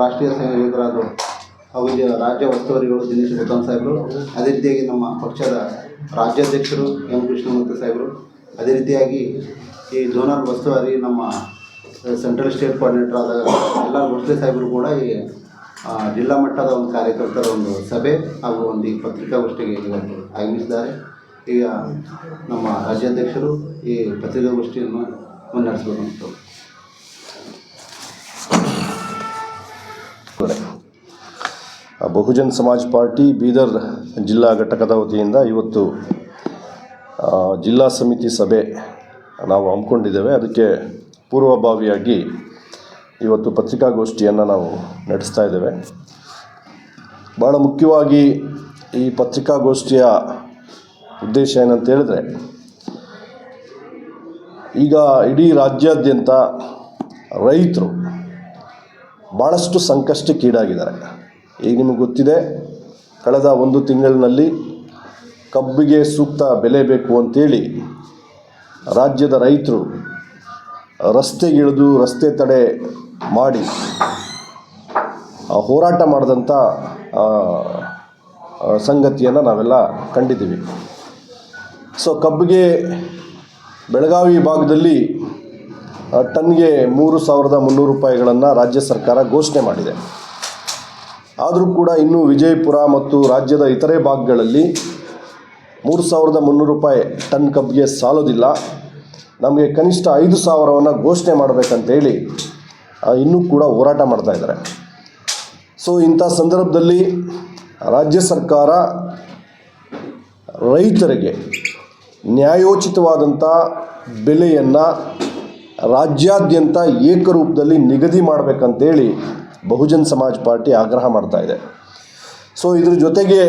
ರಾಷ್ಟ್ರೀಯ ಸಂಯೋಜಕರಾದರು ಹಾಗೂ ರಾಜ್ಯ ಉಸ್ತುವಾರಿಗಳು ದಿನೇಶ್ ಗೌತಮ್ ಸಾಹೇಬರು, ಅದೇ ರೀತಿಯಾಗಿ ನಮ್ಮ ಪಕ್ಷದ ರಾಜ್ಯಾಧ್ಯಕ್ಷರು ಎಂ ಕೃಷ್ಣಮೂರ್ತಿ ಸಾಹೇಬರು, ಅದೇ ರೀತಿಯಾಗಿ ಈ ಜೋನಲ್ ಉಸ್ತುವಾರಿ ನಮ್ಮ ಸೆಂಟ್ರಲ್ ಸ್ಟೇಟ್ ಕೋಆರ್ಡಿನೇಟರ್ ಆದ ಎಲ್ಲ ಮುಸ್ಲಿ ಸಾಹೇಬರು ಕೂಡ ಈ ಜಿಲ್ಲಾ ಮಟ್ಟದ ಒಂದು ಕಾರ್ಯಕರ್ತರ ಒಂದು ಸಭೆ ಹಾಗೂ ಒಂದು ಈ ಪತ್ರಿಕಾಗೋಷ್ಠಿಗೆ ಇವತ್ತು ಆಗಮಿಸಿದ್ದಾರೆ. ಈಗ ನಮ್ಮ ರಾಜ್ಯಾಧ್ಯಕ್ಷರು ಈ ಪತ್ರಿಕಾಗೋಷ್ಠಿಯನ್ನು ಮುನ್ನಡೆಸಬೇಕು ಅಂತ. ಬಹುಜನ್ ಸಮಾಜ್ ಪಾರ್ಟಿ ಬೀದರ್ ಜಿಲ್ಲಾ ಘಟಕದ ವತಿಯಿಂದ ಇವತ್ತು ಜಿಲ್ಲಾ ಸಮಿತಿ ಸಭೆ ನಾವು ಹಮ್ಮಿಕೊಂಡಿದ್ದೇವೆ. ಅದಕ್ಕೆ ಪೂರ್ವಭಾವಿಯಾಗಿ ಇವತ್ತು ಪತ್ರಿಕಾಗೋಷ್ಠಿಯನ್ನು ನಾವು ನಡೆಸ್ತಾ ಇದ್ದೇವೆ. ಭಾಳ ಮುಖ್ಯವಾಗಿ ಈ ಪತ್ರಿಕಾಗೋಷ್ಠಿಯ ಉದ್ದೇಶ ಏನಂತ ಹೇಳಿದ್ರೆ, ಈಗ ಇಡೀ ರಾಜ್ಯಾದ್ಯಂತ ರೈತರು ಭಾಳಷ್ಟು ಸಂಕಷ್ಟಕ್ಕೀಡಾಗಿದ್ದಾರೆ. ಈಗ ನಿಮಗೆ ಗೊತ್ತಿದೆ, ಕಳೆದ ಒಂದು ತಿಂಗಳಿನಲ್ಲಿ ಕಬ್ಬಿಗೆ ಸೂಕ್ತ ಬೆಲೆ ಬೇಕು ಅಂತೇಳಿ ರಾಜ್ಯದ ರೈತರು ರಸ್ತೆಗಿಳಿದು ರಸ್ತೆ ತಡೆ ಮಾಡಿ ಹೋರಾಟ ಮಾಡಿದಂಥ ಸಂಗತಿಯನ್ನು ನಾವೆಲ್ಲ ಕಂಡಿದ್ದೀವಿ. ಸೊ ಕಬ್ಬಿಗೆ ಬೆಳಗಾವಿ ಭಾಗದಲ್ಲಿ ಟನ್ಗೆ ಮೂರು ಸಾವಿರದ ಮುನ್ನೂರು ರೂಪಾಯಿಗಳನ್ನು ರಾಜ್ಯ ಸರ್ಕಾರ ಘೋಷಣೆ ಮಾಡಿದೆ. ಆದರೂ ಕೂಡ ಇನ್ನೂ ವಿಜಯಪುರ ಮತ್ತು ರಾಜ್ಯದ ಇತರೆ ಭಾಗಗಳಲ್ಲಿ ಮೂರು ಸಾವಿರದ ಮುನ್ನೂರು ರೂಪಾಯಿ ಟನ್ ಕಬ್ಬಿಗೆ ಸಾಲೋದಿಲ್ಲ. ನಮಗೆ ಕನಿಷ್ಠ ಐದು ಸಾವಿರವನ್ನು ಘೋಷಣೆ ಮಾಡಬೇಕಂತೇಳಿ ಇನ್ನೂ ಕೂಡ ಹೋರಾಟ ಮಾಡ್ತಾ ಇದ್ದಾರೆ. ಸೊ ಇಂಥ ಸಂದರ್ಭದಲ್ಲಿ ರಾಜ್ಯ ಸರ್ಕಾರ ರೈತರಿಗೆ ನ್ಯಾಯೋಚಿತವಾದಂಥ ಬೆಲೆಯನ್ನು ರಾಜ್ಯಾದ್ಯಂತ ಏಕರೂಪದಲ್ಲಿ ನಿಗದಿ ಮಾಡಬೇಕಂತೇಳಿ ಬಹುಜನ್ ಸಮಾಜ್ ಪಾರ್ಟಿ ಆಗ್ರಹ ಮಾಡ್ತಾ ಇದೆ. ಸೊ ಇದ್ರ ಜೊತೆಗೆ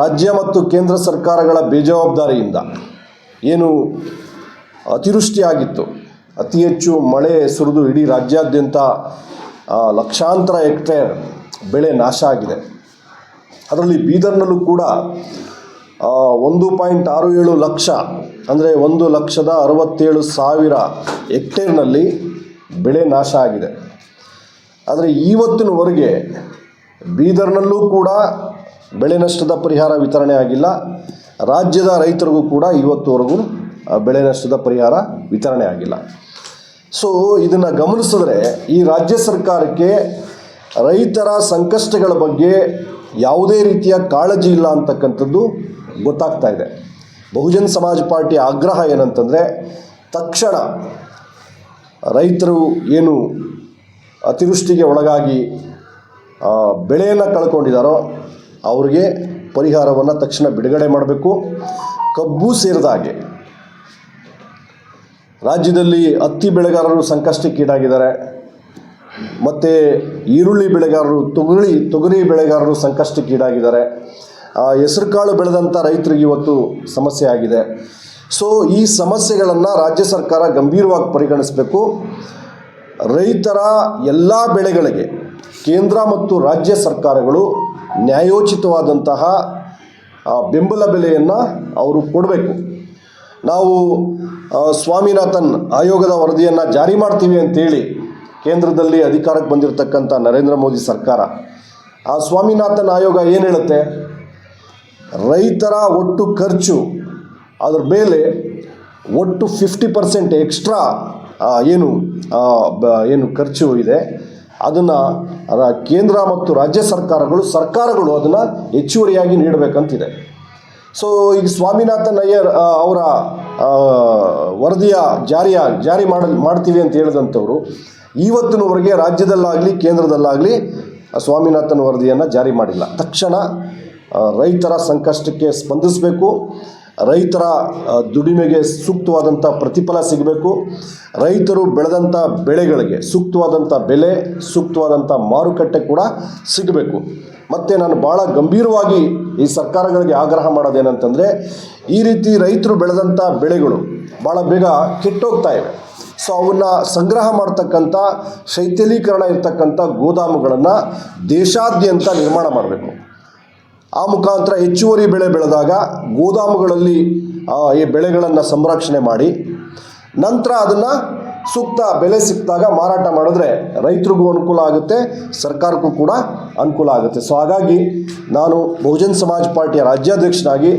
ರಾಜ್ಯ ಮತ್ತು ಕೇಂದ್ರ ಸರ್ಕಾರಗಳ ಬೇಜವಾಬ್ದಾರಿಯಿಂದ ಏನು ಅತಿವೃಷ್ಟಿಯಾಗಿತ್ತು. ಅತಿ ಹೆಚ್ಚು ಮಳೆ ಸುರಿದು ಇಡೀ ರಾಜ್ಯಾದ್ಯಂತ ಲಕ್ಷಾಂತರ ಹೆಕ್ಟೇರ್ ಬೆಳೆ ನಾಶ ಆಗಿದೆ. ಅದರಲ್ಲಿ ಬೀದರ್ನಲ್ಲೂ ಕೂಡ ಒಂದು ಪಾಯಿಂಟ್ ಆರು ಏಳು ಲಕ್ಷ, ಅಂದರೆ ಒಂದು ಲಕ್ಷದ ಅರವತ್ತೇಳು ಸಾವಿರ ಹೆಕ್ಟೇರ್ನಲ್ಲಿ ಬೆಳೆ ನಾಶ ಆಗಿದೆ. ಆದರೆ ಇವತ್ತಿನವರೆಗೆ ಬೀದರ್ನಲ್ಲೂ ಕೂಡ ಬೆಳೆ ನಷ್ಟದ ಪರಿಹಾರ ವಿತರಣೆ ಆಗಿಲ್ಲ. ರಾಜ್ಯದ ರೈತರಿಗೂ ಕೂಡ ಇವತ್ತುವರೆಗೂ ಬೆಳೆ ನಷ್ಟದ ಪರಿಹಾರ ವಿತರಣೆ ಆಗಿಲ್ಲ. ಸೊ ಇದನ್ನು ಗಮನಿಸಿದ್ರೆ ಈ ರಾಜ್ಯ ಸರ್ಕಾರಕ್ಕೆ ರೈತರ ಸಂಕಷ್ಟಗಳ ಬಗ್ಗೆ ಯಾವುದೇ ರೀತಿಯ ಕಾಳಜಿ ಇಲ್ಲ ಅಂತಕ್ಕಂಥದ್ದು ಗೊತ್ತಾಗ್ತಾ ಇದೆ. ಬಹುಜನ್ ಸಮಾಜ ಪಾರ್ಟಿ ಆಗ್ರಹ ಏನಂತಂದರೆ, ತಕ್ಷಣ ರೈತರು ಏನು ಅತಿವೃಷ್ಟಿಗೆ ಒಳಗಾಗಿ ಬೆಳೆಯನ್ನು ಕಳ್ಕೊಂಡಿದ್ದಾರೋ ಅವ್ರಿಗೆ ಪರಿಹಾರವನ್ನು ತಕ್ಷಣ ಬಿಡುಗಡೆ ಮಾಡಬೇಕು. ಕಬ್ಬು ಸೇರಿದ ಹಾಗೆ. ರಾಜ್ಯದಲ್ಲಿ ಹತ್ತಿ ಬೆಳೆಗಾರರು ಸಂಕಷ್ಟಕ್ಕೀಡಾಗಿದ್ದಾರೆ ಮತ್ತು ಈರುಳ್ಳಿ ಬೆಳೆಗಾರರು, ತೊಗರಿ ತೊಗರಿ ಬೆಳೆಗಾರರು ಸಂಕಷ್ಟಕ್ಕೀಡಾಗಿದ್ದಾರೆ ಹೆಸರುಕಾಳು ಬೆಳೆದಂಥ ರೈತರಿಗೆ ಇವತ್ತು ಸಮಸ್ಯೆ ಆಗಿದೆ. ಸೊ ಈ ಸಮಸ್ಯೆಗಳನ್ನು ರಾಜ್ಯ ಸರ್ಕಾರ ಗಂಭೀರವಾಗಿ ಪರಿಗಣಿಸಬೇಕು. ರೈತರ ಎಲ್ಲ ಬೆಳೆಗಳಿಗೆ ಕೇಂದ್ರ ಮತ್ತು ರಾಜ್ಯ ಸರ್ಕಾರಗಳು ನ್ಯಾಯೋಚಿತವಾದಂತಹ ಬೆಂಬಲ ಬೆಲೆಯನ್ನು ಅವರು ಕೊಡಬೇಕು. ನಾವು ಸ್ವಾಮಿನಾಥನ್ ಆಯೋಗದ ವರದಿಯನ್ನು ಜಾರಿ ಮಾಡ್ತೀವಿ ಅಂತೇಳಿ ಕೇಂದ್ರದಲ್ಲಿ ಅಧಿಕಾರಕ್ಕೆ ಬಂದಿರತಕ್ಕಂಥ ನರೇಂದ್ರ ಮೋದಿ ಸರ್ಕಾರ, ಆ ಸ್ವಾಮಿನಾಥನ್ ಆಯೋಗ ಏನು ಹೇಳುತ್ತೆ? ರೈತರ ಒಟ್ಟು ಖರ್ಚು ಅದರ ಮೇಲೆ ಒಟ್ಟು ಫಿಫ್ಟಿ ಪರ್ಸೆಂಟ್ ಎಕ್ಸ್ಟ್ರಾ ಏನು ಏನು ಖರ್ಚು ಇದೆ, ಅದನ್ನು ಕೇಂದ್ರ ಮತ್ತು ರಾಜ್ಯ ಸರ್ಕಾರಗಳು ಸರ್ಕಾರಗಳು ಅದನ್ನು ಹೆಚ್ಚುವರಿಯಾಗಿ ನೀಡಬೇಕಂತಿದೆ. ಸೊ ಈಗ ಸ್ವಾಮಿನಾಥನ್ ಅಯ್ಯರ್ ಅವರ ವರದಿಯ ಜಾರಿಯ ಜಾರಿ ಮಾಡ ಮಾಡ್ತೀವಿ ಅಂತ ಹೇಳಿದಂಥವ್ರು ಇವತ್ತಿನವರೆಗೆ ರಾಜ್ಯದಲ್ಲಾಗಲಿ, ಕೇಂದ್ರದಲ್ಲಾಗಲಿ ಸ್ವಾಮಿನಾಥನ್ ವರದಿಯನ್ನು ಜಾರಿ ಮಾಡಿಲ್ಲ. ತಕ್ಷಣ ರೈತರ ಸಂಕಷ್ಟಕ್ಕೆ ಸ್ಪಂದಿಸಬೇಕು. ರೈತರ ದುಡಿಮೆಗೆ ಸೂಕ್ತವಾದಂಥ ಪ್ರತಿಫಲ ಸಿಗಬೇಕು. ರೈತರು ಬೆಳೆದಂಥ ಬೆಳೆಗಳಿಗೆ ಸೂಕ್ತವಾದಂಥ ಬೆಲೆ ಸೂಕ್ತವಾದಂಥ ಮಾರುಕಟ್ಟೆ ಕೂಡ ಸಿಗಬೇಕು. ಮತ್ತು ನಾನು ಭಾಳ ಗಂಭೀರವಾಗಿ ಈ ಸರ್ಕಾರಗಳಿಗೆ ಆಗ್ರಹ ಮಾಡೋದೇನಂತಂದರೆ, ಈ ರೀತಿ ರೈತರು ಬೆಳೆದಂಥ ಬೆಳೆಗಳು ಭಾಳ ಬೇಗ ಕೆಟ್ಟೋಗ್ತಾ ಇವೆ. ಸೊ ಅವನ್ನ ಸಂಗ್ರಹ ಮಾಡ್ತಕ್ಕಂಥ ಶೈಥಿಲೀಕರಣ ಇರತಕ್ಕಂಥ ಗೋದಾಮುಗಳನ್ನು ದೇಶಾದ್ಯಂತ ನಿರ್ಮಾಣ ಮಾಡಬೇಕು. ಆ ಮುಖಾಂತರ ಹೆಚ್ಚುವರಿ ಬೆಳೆ ಬೆಳೆದಾಗ ಗೋದಾಮುಗಳಲ್ಲಿ ಈ ಬೆಳೆಗಳನ್ನು ಸಂರಕ್ಷಣೆ ಮಾಡಿ, ನಂತರ ಅದನ್ನು ಸೂಕ್ತ ಬೆಲೆ ಸಿಕ್ಕಿದಾಗ ಮಾರಾಟ ಮಾಡಿದ್ರೆ ರೈತರಿಗೂ ಅನುಕೂಲ ಆಗುತ್ತೆ, ಸರ್ಕಾರಕ್ಕೂ ಕೂಡ ಅನುಕೂಲ ಆಗುತ್ತೆ. ಸೊ ಹಾಗಾಗಿ ನಾನು ಬಹುಜನ್ ಸಮಾಜ್ ಪಾರ್ಟಿಯ ರಾಜ್ಯಾಧ್ಯಕ್ಷನಾಗಿ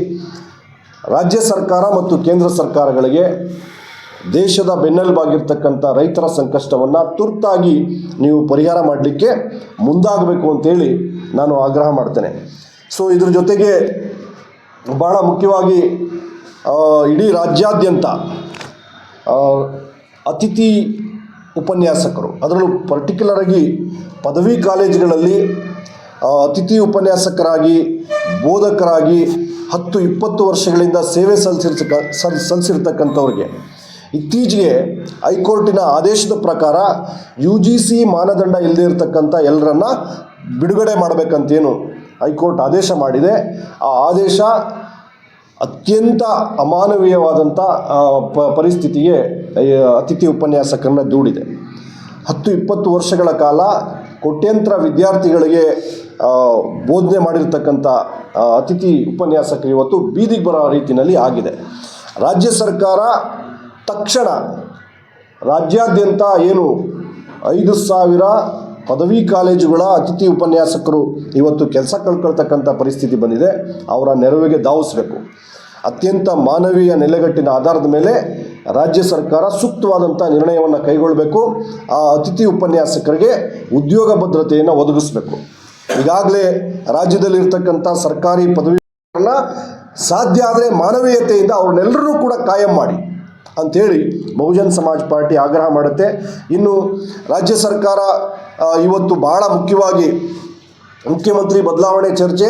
ರಾಜ್ಯ ಸರ್ಕಾರ ಮತ್ತು ಕೇಂದ್ರ ಸರ್ಕಾರಗಳಿಗೆ ದೇಶದ ಬೆನ್ನೆಲುಬಾಗಿರ್ತಕ್ಕಂಥ ರೈತರ ಸಂಕಷ್ಟವನ್ನು ತುರ್ತಾಗಿ ನೀವು ಪರಿಹಾರ ಮಾಡಲಿಕ್ಕೆ ಮುಂದಾಗಬೇಕು ಅಂತೇಳಿ ನಾನು ಆಗ್ರಹ ಮಾಡ್ತೇನೆ. ಸೊ ಇದ್ರ ಜೊತೆಗೆ ಭಾಳ ಮುಖ್ಯವಾಗಿ ಇಡೀ ರಾಜ್ಯಾದ್ಯಂತ ಅತಿಥಿ ಉಪನ್ಯಾಸಕರು, ಅದರಲ್ಲೂ ಪರ್ಟಿಕ್ಯುಲರಾಗಿ ಪದವಿ ಕಾಲೇಜುಗಳಲ್ಲಿ ಅತಿಥಿ ಉಪನ್ಯಾಸಕರಾಗಿ, ಬೋಧಕರಾಗಿ ಹತ್ತು, ಇಪ್ಪತ್ತು ವರ್ಷಗಳಿಂದ ಸೇವೆ ಸಲ್ಲಿಸಿರ್ತಕ್ಕ ಸಲ್, ಸಲ್ಲಿಸಿರ್ತಕ್ಕಂಥವ್ರಿಗೆ, ಇತ್ತೀಚೆಗೆ ಹೈಕೋರ್ಟಿನ ಆದೇಶದ ಪ್ರಕಾರ ಯು ಜಿ ಸಿ ಮಾನದಂಡ ಇಲ್ಲದೇ ಇರತಕ್ಕಂಥ ಎಲ್ಲರನ್ನ ಬಿಡುಗಡೆ ಮಾಡಬೇಕಂತೇನು ಹೈಕೋರ್ಟ್ ಆದೇಶ ಮಾಡಿದೆ. ಆ ಆದೇಶ ಅತ್ಯಂತ ಅಮಾನವೀಯವಾದಂಥ ಪ, ಪರಿಸ್ಥಿತಿಗೆ ಅತಿಥಿ ಉಪನ್ಯಾಸಕರನ್ನ ದೂಡಿದೆ. ಹತ್ತು ಇಪ್ಪತ್ತು ವರ್ಷಗಳ ಕಾಲ ಕೋಟ್ಯಂತರ ವಿದ್ಯಾರ್ಥಿಗಳಿಗೆ ಬೋಧನೆ ಮಾಡಿರ್ತಕ್ಕಂಥ ಅತಿಥಿ ಉಪನ್ಯಾಸಕರು ಇವತ್ತು ಬೀದಿಗೆ ಬರೋ ರೀತಿಯಲ್ಲಿ ಆಗಿದೆ. ರಾಜ್ಯ ಸರ್ಕಾರ ತಕ್ಷಣ ರಾಜ್ಯಾದ್ಯಂತ ಏನು ಐದು ಸಾವಿರ ಪದವಿ ಕಾಲೇಜುಗಳ ಅತಿಥಿ ಉಪನ್ಯಾಸಕರು ಇವತ್ತು ಕೆಲಸ ಕಳ್ಕೊಳ್ತಕ್ಕಂಥ ಪರಿಸ್ಥಿತಿ ಬಂದಿದೆ. ಅವರ ನೆರವಿಗೆ ಧಾವಿಸಬೇಕು. ಅತ್ಯಂತ ಮಾನವೀಯ ನೆಲೆಗಟ್ಟಿನ ಆಧಾರದ ಮೇಲೆ ರಾಜ್ಯ ಸರ್ಕಾರ ಸೂಕ್ತವಾದಂಥ ನಿರ್ಣಯವನ್ನು ಕೈಗೊಳ್ಳಬೇಕು ಆ ಅತಿಥಿ ಉಪನ್ಯಾಸಕರಿಗೆ ಉದ್ಯೋಗ ಭದ್ರತೆಯನ್ನು ಒದಗಿಸಬೇಕು. ಈಗಾಗಲೇ ರಾಜ್ಯದಲ್ಲಿರ್ತಕ್ಕಂಥ ಸರ್ಕಾರಿ ಪದವಿಗಳನ್ನ ಸಾಧ್ಯ ಆದರೆ ಮಾನವೀಯತೆಯಿಂದ ಅವ್ರನ್ನೆಲ್ಲರೂ ಕೂಡ ಕಾಯಂ ಮಾಡಿ ಅಂಥೇಳಿ ಬಹುಜನ್ ಸಮಾಜ್ ಪಾರ್ಟಿ ಆಗ್ರಹ ಮಾಡುತ್ತೆ. ಇನ್ನು ರಾಜ್ಯ ಸರ್ಕಾರ ಇವತ್ತು ಬಹಳ ಮುಖ್ಯವಾಗಿ ಮುಖ್ಯಮಂತ್ರಿ ಬದಲಾವಣೆ ಚರ್ಚೆ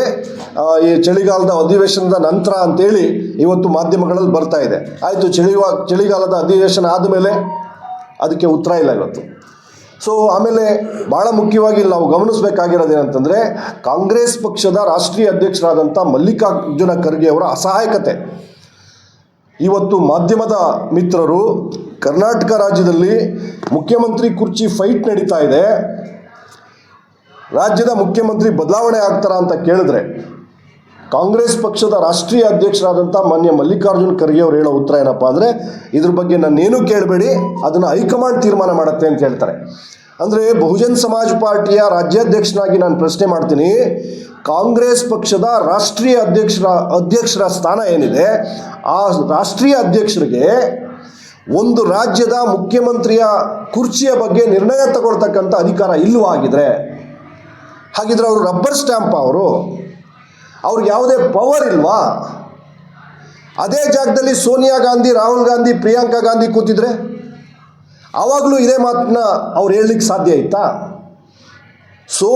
ಈ ಚಳಿಗಾಲದ ಅಧಿವೇಶನದ ನಂತರ ಅಂತೇಳಿ ಇವತ್ತು ಮಾಧ್ಯಮಗಳಲ್ಲಿ ಬರ್ತಾ ಇದೆ. ಆಯಿತು ಚಳಿವಾ ಚಳಿಗಾಲದ ಅಧಿವೇಶನ ಆದಮೇಲೆ ಅದಕ್ಕೆ ಉತ್ತರ ಇಲ್ಲ ಇವತ್ತು. ಸೊ ಆಮೇಲೆ ಭಾಳ ಮುಖ್ಯವಾಗಿ ನಾವು ಗಮನಿಸಬೇಕಾಗಿರೋದು ಏನಂತಂದರೆ, ಕಾಂಗ್ರೆಸ್ ಪಕ್ಷದ ರಾಷ್ಟ್ರೀಯ ಅಧ್ಯಕ್ಷರಾದಂಥ ಮಲ್ಲಿಕಾರ್ಜುನ ಖರ್ಗೆ ಅವರ ಅಸಹಾಯಕತೆ. ಇವತ್ತು ಮಾಧ್ಯಮದ ಮಿತ್ರರು ಕರ್ನಾಟಕ ರಾಜ್ಯದಲ್ಲಿ ಮುಖ್ಯಮಂತ್ರಿ ಕುರ್ಚಿ ಫೈಟ್ ನಡೀತಾ ಇದೆ. ರಾಜ್ಯದ ಮುಖ್ಯಮಂತ್ರಿ ಬದಲಾವಣೆ ಆಗ್ತಾರಾ ಅಂತ ಕೇಳಿದ್ರೆ ಕಾಂಗ್ರೆಸ್ ಪಕ್ಷದ ರಾಷ್ಟ್ರೀಯ ಅಧ್ಯಕ್ಷರಾದಂಥ ಮಾನ್ಯ ಮಲ್ಲಿಕಾರ್ಜುನ್ ಖರ್ಗೆ ಅವರು ಹೇಳೋ ಉತ್ತರ ಏನಪ್ಪ ಅಂದರೆ, ಇದ್ರ ಬಗ್ಗೆ ನಾನೇನು ಕೇಳಬೇಡಿ, ಅದನ್ನು ಹೈಕಮಾಂಡ್ ತೀರ್ಮಾನ ಮಾಡುತ್ತೆ ಅಂತ ಹೇಳ್ತಾರೆ. ಅಂದರೆ ಬಹುಜನ್ ಸಮಾಜ್ ಪಾರ್ಟಿಯ ರಾಜ್ಯಾಧ್ಯಕ್ಷನಾಗಿ ನಾನು ಪ್ರಶ್ನೆ ಮಾಡ್ತೀನಿ, ಕಾಂಗ್ರೆಸ್ ಪಕ್ಷದ ರಾಷ್ಟ್ರೀಯ ಅಧ್ಯಕ್ಷರ ಅಧ್ಯಕ್ಷರ ಸ್ಥಾನ ಏನಿದೆ, ಆ ರಾಷ್ಟ್ರೀಯ ಅಧ್ಯಕ್ಷರಿಗೆ ಒಂದು ರಾಜ್ಯದ ಮುಖ್ಯಮಂತ್ರಿಯ ಕುರ್ಚಿಯ ಬಗ್ಗೆ ನಿರ್ಣಯ ತಗೊಳ್ತಕ್ಕಂಥ ಅಧಿಕಾರ ಇಲ್ಲವಾಗಿದ್ರೆ ಹಾಗಿದ್ರೆ ಅವರು ರಬ್ಬರ್ ಸ್ಟ್ಯಾಂಪ್ ಅವರು, ಅವ್ರಿಗೆ ಯಾವುದೇ ಪವರ್ ಇಲ್ವಾ? ಅದೇ ಜಾಗದಲ್ಲಿ ಸೋನಿಯಾ ಗಾಂಧಿ, ರಾಹುಲ್ ಗಾಂಧಿ, ಪ್ರಿಯಾಂಕಾ ಗಾಂಧಿ ಕೂತಿದ್ರೆ ಆವಾಗಲೂ ಇದೇ ಮಾತನ್ನ ಅವ್ರು ಹೇಳಲಿಕ್ಕೆ ಸಾಧ್ಯ ಇತ್ತಾ? ಸೊ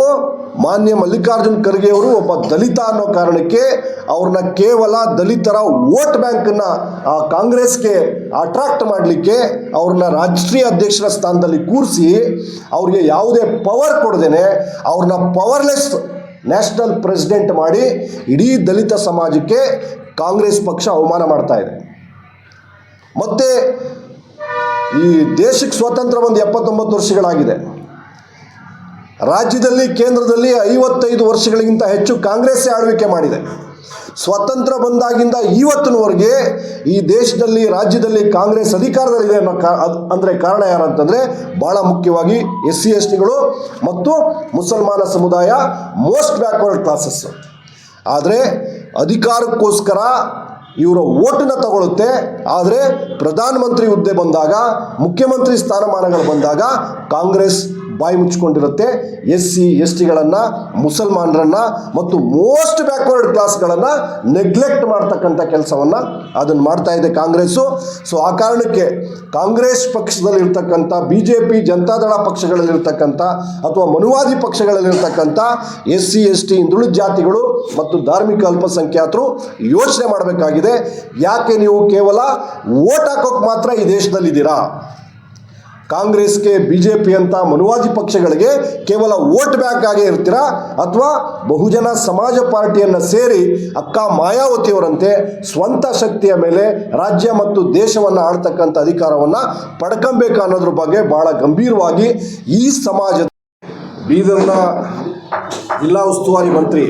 ಮಾನ್ಯ ಮಲ್ಲಿಕಾರ್ಜುನ್ ಖರ್ಗೆ ಅವರು ಒಬ್ಬ ದಲಿತ ಅನ್ನೋ ಕಾರಣಕ್ಕೆ ಅವ್ರನ್ನ ಕೇವಲ ದಲಿತರ ವೋಟ್ ಬ್ಯಾಂಕನ್ನು ಕಾಂಗ್ರೆಸ್ಗೆ ಅಟ್ರಾಕ್ಟ್ ಮಾಡಲಿಕ್ಕೆ ಅವ್ರನ್ನ ರಾಷ್ಟ್ರೀಯ ಅಧ್ಯಕ್ಷರ ಸ್ಥಾನದಲ್ಲಿ ಕೂರಿಸಿ ಅವ್ರಿಗೆ ಯಾವುದೇ ಪವರ್ ಕೊಡದೇನೆ ಅವ್ರನ್ನ ಪವರ್ಲೆಸ್ ನ್ಯಾಷನಲ್ ಪ್ರೆಸಿಡೆಂಟ್ ಮಾಡಿ ಇಡೀ ದಲಿತ ಸಮಾಜಕ್ಕೆ ಕಾಂಗ್ರೆಸ್ ಪಕ್ಷ ಅವಮಾನ ಮಾಡ್ತಾ ಇದೆ. ಮತ್ತು ಈ ದೇಶಕ್ಕೆ ಸ್ವಾತಂತ್ರ್ಯ ಒಂದು ಎಪ್ಪತ್ತೊಂಬತ್ತು ವರ್ಷಗಳಾಗಿದೆ. ರಾಜ್ಯದಲ್ಲಿ, ಕೇಂದ್ರದಲ್ಲಿ ಐವತ್ತೈದು ವರ್ಷಗಳಿಗಿಂತ ಹೆಚ್ಚು ಕಾಂಗ್ರೆಸ್ಸೇ ಆಳ್ವಿಕೆ ಮಾಡಿದೆ. ಸ್ವತಂತ್ರ ಬಂದಾಗಿಂದ ಇವತ್ತಿನವರೆಗೆ ಈ ದೇಶದಲ್ಲಿ, ರಾಜ್ಯದಲ್ಲಿ ಕಾಂಗ್ರೆಸ್ ಅಧಿಕಾರದಲ್ಲಿದೆ ಅನ್ನೋ ಕಾ, ಅದ್- ಅಂದರೆ ಕಾರಣ ಯಾರಂತಂದರೆ ಭಾಳ ಮುಖ್ಯವಾಗಿ ಎಸ್ ಸಿ ಎಸ್ ಟಿಗಳು ಮತ್ತು ಮುಸಲ್ಮಾನ ಸಮುದಾಯ, ಮೋಸ್ಟ್ ಬ್ಯಾಕ್ವರ್ಡ್ ಕ್ಲಾಸಸ್ ಆದರೆ ಅಧಿಕಾರಕ್ಕೋಸ್ಕರ ಇವರ ಓಟನ್ನ ತಗೊಳುತ್ತೆ. ಆದರೆ ಪ್ರಧಾನಮಂತ್ರಿ ಹುದ್ದೆ ಬಂದಾಗ, ಮುಖ್ಯಮಂತ್ರಿ ಸ್ಥಾನಮಾನಗಳು ಬಂದಾಗ ಕಾಂಗ್ರೆಸ್ ಬಾಯಿ ಮುಚ್ಚಿಕೊಂಡಿರುತ್ತೆ. ಎಸ್ ಸಿ ಎಸ್ ಟಿಗಳನ್ನು ಮುಸಲ್ಮಾನರನ್ನು ಮತ್ತು ಮೋಸ್ಟ್ ಬ್ಯಾಕ್ವರ್ಡ್ ಕ್ಲಾಸ್ಗಳನ್ನು ನೆಗ್ಲೆಕ್ಟ್ ಮಾಡ್ತಕ್ಕಂಥ ಕೆಲಸವನ್ನು ಅದನ್ನು ಮಾಡ್ತಾ ಇದೆ ಕಾಂಗ್ರೆಸ್ಸು. ಸೊ ಆ ಕಾರಣಕ್ಕೆ ಕಾಂಗ್ರೆಸ್ ಪಕ್ಷದಲ್ಲಿರ್ತಕ್ಕಂಥ ಬಿ ಜೆ ಪಿ ಜನತಾದಳ ಪಕ್ಷಗಳಲ್ಲಿರ್ತಕ್ಕಂಥ ಅಥವಾ ಮನುವಾದಿ ಪಕ್ಷಗಳಲ್ಲಿರ್ತಕ್ಕಂಥ ಎಸ್ ಸಿ ಎಸ್ ಟಿ ಹಿಂದುಳಿದ ಜಾತಿಗಳು ಮತ್ತು ಧಾರ್ಮಿಕ ಅಲ್ಪಸಂಖ್ಯಾತರು ಯೋಚನೆ ಮಾಡಬೇಕಾಗಿದೆ. ಯಾಕೆ ನೀವು ಕೇವಲ ಓಟ್ ಹಾಕೋಕೆ ಮಾತ್ರ ಈ ದೇಶದಲ್ಲಿದ್ದೀರಾ? ಕಾಂಗ್ರೆಸ್ಗೆ ಬಿ ಜೆ ಪಿ ಅಂತ ಮನುವಾದಿ ಪಕ್ಷಗಳಿಗೆ ಕೇವಲ ವೋಟ್ ಬ್ಯಾಂಕ್ ಆಗೇ ಇರ್ತೀರಾ? ಅಥವಾ ಬಹುಜನ ಸಮಾಜ ಪಾರ್ಟಿಯನ್ನು ಸೇರಿ ಅಕ್ಕ ಮಾಯಾವತಿಯವರಂತೆ ಸ್ವಂತ ಶಕ್ತಿಯ ಮೇಲೆ ರಾಜ್ಯ ಮತ್ತು ದೇಶವನ್ನು ಆಳ್ತಕ್ಕಂಥ ಅಧಿಕಾರವನ್ನು ಪಡ್ಕೊಬೇಕು ಅನ್ನೋದ್ರ ಬಗ್ಗೆ ಭಾಳ ಗಂಭೀರವಾಗಿ ಈ ಸಮಾಜ ಬೀದರ್ನ ಜಿಲ್ಲಾ ಉಸ್ತುವಾರಿ ಮಂತ್ರಿ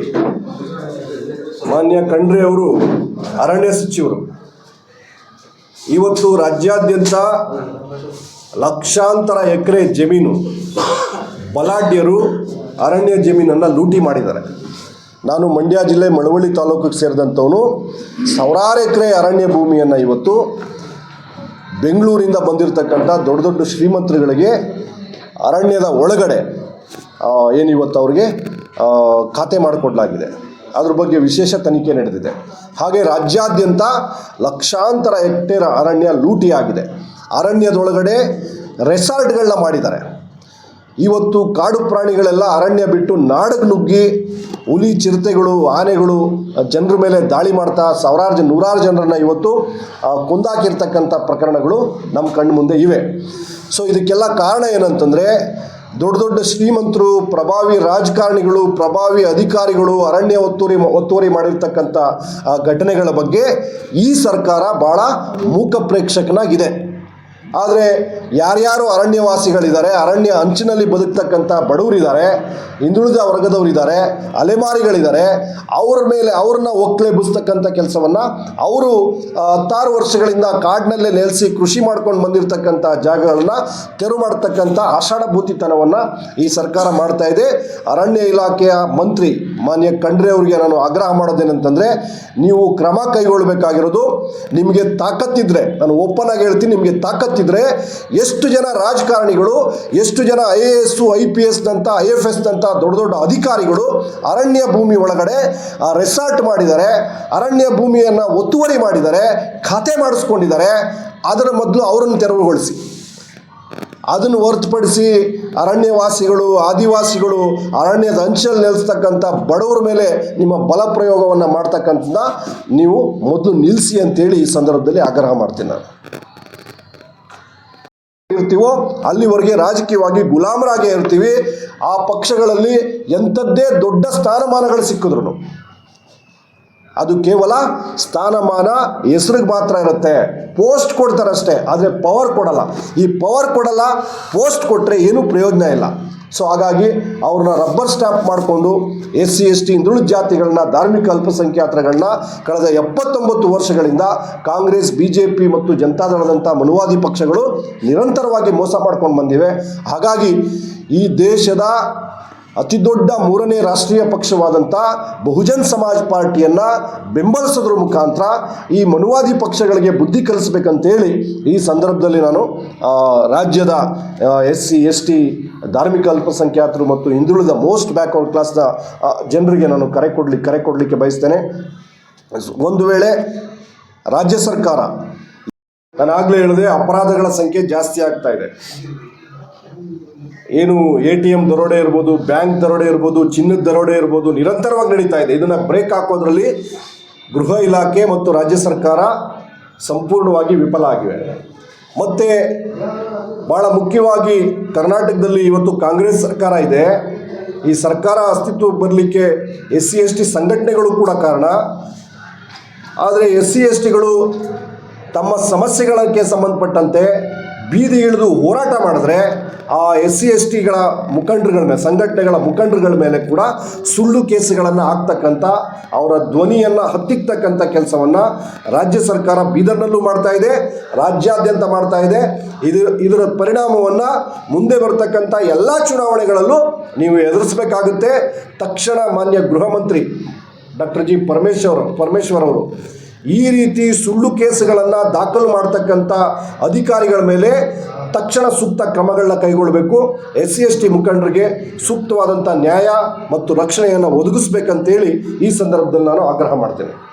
ಮಾನ್ಯ ಖಂಡ್ರೆ ಅವರು ಅರಣ್ಯ ಸಚಿವರು. ಇವತ್ತು ರಾಜ್ಯಾದ್ಯಂತ ಲಕ್ಷಾಂತರ ಎಕರೆ ಜಮೀನು ಬಲಾಢ್ಯರು ಅರಣ್ಯ ಜಮೀನನ್ನು ಲೂಟಿ ಮಾಡಿದ್ದಾರೆ. ನಾನು ಮಂಡ್ಯ ಜಿಲ್ಲೆ ಮಳವಳ್ಳಿ ತಾಲೂಕಿಗೆ ಸೇರಿದಂಥವನು ಸಾವಿರಾರು ಎಕರೆ ಅರಣ್ಯ ಭೂಮಿಯನ್ನು ಇವತ್ತು ಬೆಂಗಳೂರಿಂದ ಬಂದಿರತಕ್ಕಂಥ ದೊಡ್ಡ ದೊಡ್ಡ ಶ್ರೀಮಂತರುಗಳಿಗೆ ಅರಣ್ಯದ ಒಳಗಡೆ ಏನಿವತ್ತು ಅವ್ರಿಗೆ ಖಾತೆ ಮಾಡಿಕೊಡ್ಲಾಗಿದೆ. ಅದ್ರ ಬಗ್ಗೆ ವಿಶೇಷ ತನಿಖೆ ನಡೆದಿದೆ. ಹಾಗೆ ರಾಜ್ಯಾದ್ಯಂತ ಲಕ್ಷಾಂತರ ಹೆಕ್ಟೇರ್ ಅರಣ್ಯ ಲೂಟಿಯಾಗಿದೆ. ಅರಣ್ಯದೊಳಗಡೆ ರೆಸಾರ್ಟ್ಗಳನ್ನ ಮಾಡಿದ್ದಾರೆ. ಇವತ್ತು ಕಾಡು ಪ್ರಾಣಿಗಳೆಲ್ಲ ಅರಣ್ಯ ಬಿಟ್ಟು ನಾಡಿಗೆ ನುಗ್ಗಿ ಹುಲಿ, ಚಿರತೆಗಳು, ಆನೆಗಳು, ಜನರ ಮೇಲೆ ದಾಳಿ ಮಾಡ್ತಾ ಸಾವಿರಾರು ಜನ ನೂರಾರು ಜನರನ್ನು ಇವತ್ತು ಕುಂದಾಕಿರ್ತಕ್ಕಂಥ ಪ್ರಕರಣಗಳು ನಮ್ಮ ಕಣ್ಣು ಮುಂದೆ ಇವೆ. ಸೊ ಇದಕ್ಕೆಲ್ಲ ಕಾರಣ ಏನಂತಂದರೆ ದೊಡ್ಡ ದೊಡ್ಡ ಶ್ರೀಮಂತರು, ಪ್ರಭಾವಿ ರಾಜಕಾರಣಿಗಳು, ಪ್ರಭಾವಿ ಅಧಿಕಾರಿಗಳು ಅರಣ್ಯ ಒತ್ತುವರಿ ಒತ್ತುವರಿ ಮಾಡಿರ್ತಕ್ಕಂಥ ಘಟನೆಗಳ ಬಗ್ಗೆ ಈ ಸರ್ಕಾರ ಭಾಳ ಮೂಕ ಪ್ರೇಕ್ಷಕನಾಗಿದೆ. ಆದರೆ ಯಾರ್ಯಾರು ಅರಣ್ಯವಾಸಿಗಳಿದ್ದಾರೆ, ಅರಣ್ಯ ಅಂಚಿನಲ್ಲಿ ಬದುಕ್ತಕ್ಕಂಥ ಬಡವರಿದ್ದಾರೆ, ಹಿಂದುಳಿದ ವರ್ಗದವರಿದ್ದಾರೆ, ಅಲೆಮಾರಿಗಳಿದ್ದಾರೆ, ಅವ್ರ ಮೇಲೆ ಅವ್ರನ್ನ ಒಕ್ಕಲೆಬ್ಬಿಸ್ತಕ್ಕಂಥ ಕೆಲಸವನ್ನು ಅವರು ಹತ್ತಾರು ವರ್ಷಗಳಿಂದ ಕಾಡಿನಲ್ಲೇ ನೆಲೆಸಿ ಕೃಷಿ ಮಾಡ್ಕೊಂಡು ಬಂದಿರತಕ್ಕಂಥ ಜಾಗಗಳನ್ನ ತೆರವು ಮಾಡ್ತಕ್ಕಂಥ ಆಷಾಢಭೂತಿತನವನ್ನು ಈ ಸರ್ಕಾರ ಮಾಡ್ತಾ ಇದೆ. ಅರಣ್ಯ ಇಲಾಖೆಯ ಮಂತ್ರಿ ಮಾನ್ಯ ಖಂಡ್ರೆ ಅವರಿಗೆ ನಾನು ಆಗ್ರಹ ಮಾಡೋದೇನಂತಂದರೆ, ನೀವು ಕ್ರಮ ಕೈಗೊಳ್ಳಬೇಕಾಗಿರೋದು ನಿಮಗೆ ತಾಕತ್ತಿದ್ರೆ, ನಾನು ಓಪನ್ ಆಗಿ ಹೇಳ್ತೀನಿ, ನಿಮಗೆ ತಾಕತ್ತಿದ್ರೆ ಎಷ್ಟು ಜನ ರಾಜಕಾರಣಿಗಳು, ಎಷ್ಟು ಜನ I A S, I P ಎಸ್ನಂಥ I F ಎಸ್ನಂಥ ದೊಡ್ಡ ದೊಡ್ಡ ಅಧಿಕಾರಿಗಳು ಅರಣ್ಯ ಭೂಮಿ ಒಳಗಡೆ ರೆಸಾರ್ಟ್ ಮಾಡಿದ್ದಾರೆ, ಅರಣ್ಯ ಭೂಮಿಯನ್ನು ಒತ್ತುವರಿ ಮಾಡಿದ್ದಾರೆ, ಖಾತೆ ಮಾಡಿಸ್ಕೊಂಡಿದ್ದಾರೆ, ಅದರ ಮೊದಲು ಅವರನ್ನು ತೆರವುಗೊಳಿಸಿ. ಅದನ್ನು ಹೊರತುಪಡಿಸಿ ಅರಣ್ಯವಾಸಿಗಳು, ಆದಿವಾಸಿಗಳು, ಅರಣ್ಯದ ಅಂಚಲ್ಲಿ ನೆಲೆಸ್ತಕ್ಕಂಥ ಬಡವರ ಮೇಲೆ ನಿಮ್ಮ ಬಲ ಪ್ರಯೋಗವನ್ನು ಮಾಡ್ತಕ್ಕಂಥದ್ದನ್ನ ನೀವು ಮೊದಲು ನಿಲ್ಲಿಸಿ ಅಂತೇಳಿ ಈ ಸಂದರ್ಭದಲ್ಲಿ ಆಗ್ರಹ ಮಾಡ್ತೀನಿ ನಾನು. ಇರ್ತೀವೋ ಅಲ್ಲಿವರೆಗೆ ರಾಜಕೀಯವಾಗಿ ಗುಲಾಮರಾಗೇ ಇರ್ತೀವಿ ಆ ಪಕ್ಷಗಳಲ್ಲಿ ಎಂಥದ್ದೇ ದೊಡ್ಡ ಸ್ಥಾನಮಾನಗಳು ಸಿಕ್ಕಿದ್ರು ಅದು ಕೇವಲ ಸ್ಥಾನಮಾನ ಹೆಸ್ರಿಗೆ ಮಾತ್ರ ಇರುತ್ತೆ. ಪೋಸ್ಟ್ ಕೊಡ್ತಾರಷ್ಟೇ ಆದರೆ ಪವರ್ ಕೊಡಲ್ಲ. ಈ ಪವರ್ ಕೊಡಲ್ಲ ಪೋಸ್ಟ್ ಕೊಟ್ಟರೆ ಏನೂ ಪ್ರಯೋಜನ ಇಲ್ಲ. ಸೊ ಹಾಗಾಗಿ ಅವ್ರನ್ನ ರಬ್ಬರ್ ಸ್ಟ್ಯಾಪ್ ಮಾಡಿಕೊಂಡು ಎಸ್ ಸಿ, ಎಸ್ ಟಿ, ಹಿಂದುಳಿದ ಜಾತಿಗಳನ್ನ, ಧಾರ್ಮಿಕ ಅಲ್ಪಸಂಖ್ಯಾತರಗಳನ್ನ ಕಳೆದ ಎಪ್ಪತ್ತೊಂಬತ್ತು ವರ್ಷಗಳಿಂದ ಕಾಂಗ್ರೆಸ್ ಬಿ ಜೆ ಪಿ ಮತ್ತು ಜನತಾದಳದಂಥ ಮನುವಾದಿ ಪಕ್ಷಗಳು ನಿರಂತರವಾಗಿ ಮೋಸ ಮಾಡ್ಕೊಂಡು ಬಂದಿವೆ. ಹಾಗಾಗಿ ಈ ದೇಶದ ಅತಿ ದೊಡ್ಡ ಮೂರನೇ ರಾಷ್ಟ್ರೀಯ ಪಕ್ಷವಾದಂಥ ಬಹುಜನ್ ಸಮಾಜ್ ಪಾರ್ಟಿಯನ್ನು ಬೆಂಬಲಿಸೋದ್ರ ಮುಖಾಂತರ ಈ ಮನುವಾದಿ ಪಕ್ಷಗಳಿಗೆ ಬುದ್ಧಿ ಕಲಿಸ್ಬೇಕಂತೇಳಿ ಈ ಸಂದರ್ಭದಲ್ಲಿ ನಾನು ರಾಜ್ಯದ ಎಸ್ ಸಿ ಎಸ್ ಟಿ ಧಾರ್ಮಿಕ ಅಲ್ಪಸಂಖ್ಯಾತರು ಮತ್ತು ಹಿಂದುಳಿದ ಮೋಸ್ಟ್ ಬ್ಯಾಕ್ವರ್ಡ್ ಕ್ಲಾಸ್ನ ಜನರಿಗೆ ನಾನು ಕರೆ ಕೊಡ್ಲಿಕ್ಕೆ ಕರೆ ಕೊಡಲಿಕ್ಕೆ ಬಯಸ್ತೇನೆ. ಒಂದು ವೇಳೆ ರಾಜ್ಯ ಸರ್ಕಾರ ನಾನು ಆಗಲೇ ಹೇಳಿದೆ ಅಪರಾಧಗಳ ಸಂಖ್ಯೆ ಜಾಸ್ತಿ ಆಗ್ತಾ ಇದೆ. ಏನು ಎ ಟಿ ಎಂ ದರೋಡೆ ಇರ್ಬೋದು, ಬ್ಯಾಂಕ್ ದರೋಡೆ ಇರ್ಬೋದು, ಚಿನ್ನದ ದರೋಡೆ ಇರ್ಬೋದು, ನಿರಂತರವಾಗಿ ನಡೀತಾ ಇದೆ. ಇದನ್ನು ಬ್ರೇಕ್ ಹಾಕೋದ್ರಲ್ಲಿ ಗೃಹ ಇಲಾಖೆ ಮತ್ತು ರಾಜ್ಯ ಸರ್ಕಾರ ಸಂಪೂರ್ಣವಾಗಿ ವಿಫಲ ಆಗಿವೆ. ಮತ್ತು ಭಾಳ ಮುಖ್ಯವಾಗಿ ಕರ್ನಾಟಕದಲ್ಲಿ ಇವತ್ತು ಕಾಂಗ್ರೆಸ್ ಸರ್ಕಾರ ಇದೆ. ಈ ಸರ್ಕಾರ ಅಸ್ತಿತ್ವ ಬರಲಿಕ್ಕೆ ಎಸ್ ಸಿ, ಎಸ್ ಟಿ ಸಂಘಟನೆಗಳು ಕೂಡ ಕಾರಣ. ಆದರೆ ಎಸ್ ಸಿ, ಎಸ್ ಟಿಗಳು ತಮ್ಮ ಸಮಸ್ಯೆಗಳಕ್ಕೆ ಸಂಬಂಧಪಟ್ಟಂತೆ ಬೀದಿ ಇಳಿದು ಹೋರಾಟ ಮಾಡಿದ್ರೆ ಆ ಎಸ್ ಸಿ, ಎಸ್ ಟಿಗಳ ಮುಖಂಡರುಗಳ ಮೇಲೆ, ಸಂಘಟನೆಗಳ ಮುಖಂಡರುಗಳ ಮೇಲೆ ಕೂಡ ಸುಳ್ಳು ಕೇಸುಗಳನ್ನು ಹಾಕ್ತಕ್ಕಂಥ ಅವರ ಧ್ವನಿಯನ್ನು ಹತ್ತಿಕ್ತಕ್ಕಂಥ ಕೆಲಸವನ್ನು ರಾಜ್ಯ ಸರ್ಕಾರ ಬೀದರ್ನಲ್ಲೂ ಮಾಡ್ತಾ ಇದೆ, ರಾಜ್ಯಾದ್ಯಂತ ಮಾಡ್ತಾ ಇದೆ. ಇದು, ಇದರ ಪರಿಣಾಮವನ್ನು ಮುಂದೆ ಬರ್ತಕ್ಕಂಥ ಎಲ್ಲ ಚುನಾವಣೆಗಳಲ್ಲೂ ನೀವು ಎದುರಿಸಬೇಕಾಗುತ್ತೆ. ತಕ್ಷಣ ಮಾನ್ಯ ಗೃಹ ಮಂತ್ರಿ ಡಾಕ್ಟರ್ ಜಿ. ಪರಮೇಶ್ವರ್ ಪರಮೇಶ್ವರ್ ಅವರು ಈ ರೀತಿ ಸುಳ್ಳು ಕೇಸುಗಳನ್ನು ದಾಖಲು ಮಾಡ್ತಕ್ಕಂಥ ಅಧಿಕಾರಿಗಳ ಮೇಲೆ ತಕ್ಷಣ ಸೂಕ್ತ ಕ್ರಮಗಳನ್ನ ಕೈಗೊಳ್ಳಬೇಕು. ಎಸ್ ಸಿ ಎಸ್ ಟಿ ಮುಖಂಡರಿಗೆ ಸೂಕ್ತವಾದಂಥ ನ್ಯಾಯ ಮತ್ತು ರಕ್ಷಣೆಯನ್ನು ಒದಗಿಸ್ಬೇಕಂತೇಳಿ ಈ ಸಂದರ್ಭದಲ್ಲಿ ನಾನು ಆಗ್ರಹ ಮಾಡ್ತೇನೆ.